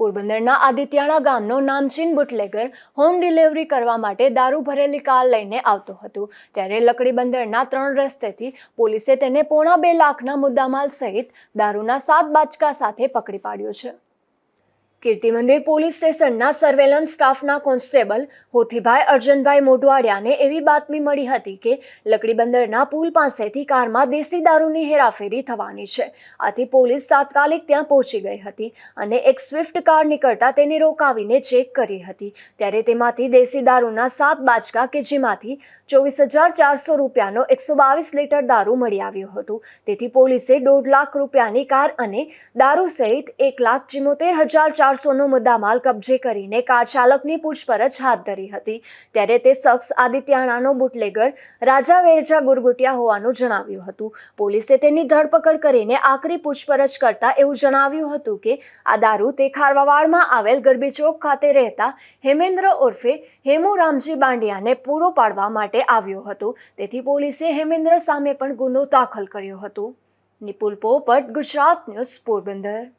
પોરબંદરના આદિત્યાણા ગામનો નામચીન bootlegger home delivery કરવા માટે દારૂ ભરેલી કાર લઈને આવતો હતો. ત્યારે લકડીબંદરના ત્રણ રસ્તેથી પોલીસે તેને પોણા બે લાખના મુદ્દામાલ સહિત દારૂના સાત બાચકા સાથે પકડી પાડ્યો છે. કીર્તિ મંદિર પોલીસ સ્ટેશનના સર્વેલન્સ સ્ટાફના કોન્સ્ટેબલ હોથીભાઈ અર્જનભાઈ મોઢવાડિયાને એવી બાતમી મળી હતી કે લકડીબંદરના પુલ પાસેથી કારમાં દેશી દારૂની હેરાફેરી થવાની છે. આથી પોલીસ તાત્કાલિક ત્યાં પહોંચી ગઈ હતી અને એક સ્વિફ્ટ કાર નીકળતા તેને રોકાવીને ચેક કરી હતી. ત્યારે તેમાંથી દેશી દારૂના સાત બાચકા કે જેમાંથી ચોવીસ હજાર ચારસો રૂપિયાનો એકસો બાવીસ લીટર દારૂ મળી આવ્યો હતો. તેથી પોલીસે દોઢ લાખ રૂપિયાની કાર અને દારૂ સહિત એક લાખ ચિમોતેર હજાર ચારસોનો મુદ્દામાલ કબજે કરીને કાર ચાલકની પૂછપરછ હાથ ધરી હતી. ત્યારે તે શખ્સ આદિત્યાણાનો બુટલેગર, રાજા વેરજા ગુરગુટિયા હોવાનું જણાવ્યું હતું. પોલીસે તેની ધરપકડ કરીને આકરી પૂછપરછ કરતા એવું જણાવ્યું હતું કે, આ દારૂ તે ખારવાવાડમાં આવેલ ગરબી ચોક ખાતે રહેતા હેમેન્દ્ર ઉર્ફે હેમુ રામજી બાંડિયાને પૂરો પાડવા માટે આવ્યો હતો. તેથી પોલીસે હેમેન્દ્ર સામે પણ ગુનો દાખલ કર્યો હતો. નિપુલ પોપટ, ગુજરાત ન્યૂઝ પોરબંદર.